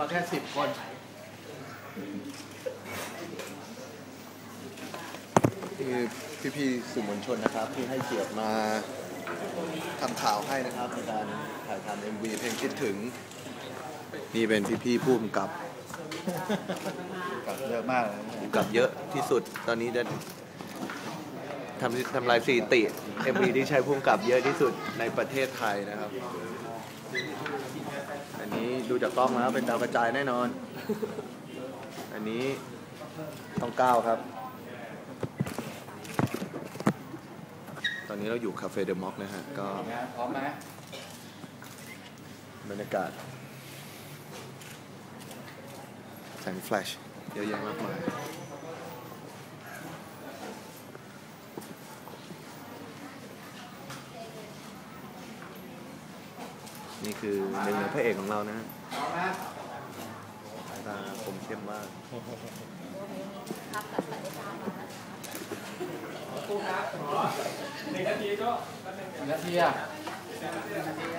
มาแค่สิบคน คือพี่ๆสื่อมวลชนนะครับที่ให้เกียรติมาทำข่าวให้นะครับในการถ่ายทำ MV เพลงคิดถึง นี่เป็นพี่ๆผู้กำกับกับเยอะมากเลยผู้กำกับเยอะที่สุดตอนนี้จะทำทำลายสถิติ MV ที่ใช้ผู้กำกับเยอะที่สุดในประเทศไทยนะครับ อันนี้ดูจากกล้องแล้วเป็นดาวกระจายแน่นอน อันนี้ต้องก้าวครับ ตอนนี้เราอยู่คาเฟ่เดอะม็อกนะฮะ ก็พร้อมไหมบรรยากาศแสงแฟลชเยอะแยะมากมาย นี่คือหนึ่งในพระเอกของเรานะฮะพร้อมนะสายตาคมเข้มมากหนึ่งนาทีอะ